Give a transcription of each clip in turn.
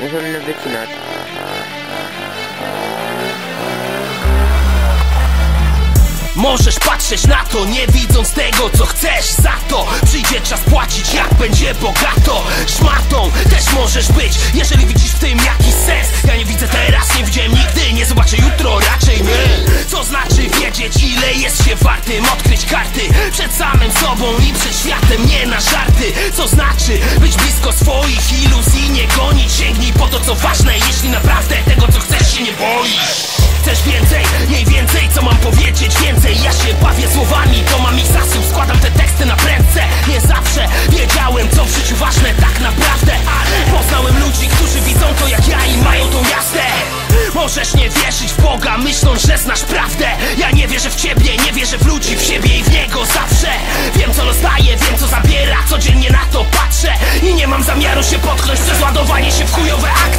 Możemy wycinać. Możesz patrzeć na to, nie widząc tego co chcesz Za to. Przyjdzie czas płacić jak będzie bogato. Szmatą też możesz być, jeżeli widzisz w tym jakiś sens. Ja nie widzę teraz, nie widziałem nigdy, nie zobaczę jutro, raczej nie. Co znaczy wiedzieć ile jest się wartym, odkryć karty Przed samym sobą i przed światem, nie na żarty. Co znaczy być blisko co ważne, jeśli naprawdę tego co chcesz się nie boisz. Chcesz więcej, mniej więcej, co mam powiedzieć więcej. Ja się bawię słowami, to mam ich zasób. Składam te teksty na prędce. Nie zawsze wiedziałem, co w życiu ważne tak naprawdę Ale poznałem ludzi, którzy widzą to jak ja i mają tą jazdę. Możesz nie wierzyć w Boga, myśląc, że znasz prawdę. Ja nie wierzę w ciebie, nie wierzę w ludzi, w siebie i w niego zawsze. Wiem co rozdaje, wiem co zabiera, codziennie na to patrzę I nie mam zamiaru się potknąć przez ładowanie się w chujowe akcje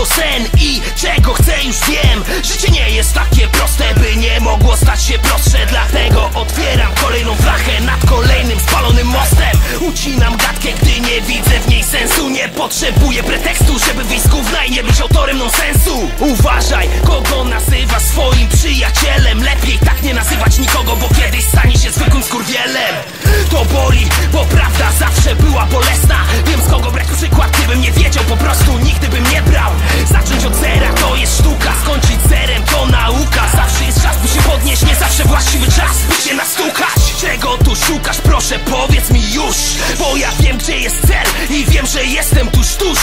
to sen i czego chcę już wiem. Życie nie jest takie proste, by nie mogło stać się prostsze. Dlatego otwieram kolejną flachę nad kolejnym spalonym mostem. Ucinam gadkę, gdy nie widzę w niej sensu. Nie potrzebuję pretekstu, żeby wyjść z gówna i nie być autorem nonsensu. Uważaj, kogo nazywa swoim przyjacielem. Lepiej tak nie nazywać nikogo, bo kiedyś stanie się zwykłym skurwielem. To boli, bo prawda zawsze była bolesna. Wiem z kogo brać przykład, gdybym nie wiedział po prostu nigdy bym nie brał. Zacząć od zera to jest sztuka, skończyć zerem to nauka. Zawsze jest czas by się podnieść, nie zawsze właściwy czas by się nastukać. Czego tu szukasz, proszę powiedz mi już. Bo ja wiem gdzie jest cel i wiem, że jestem tuż tuż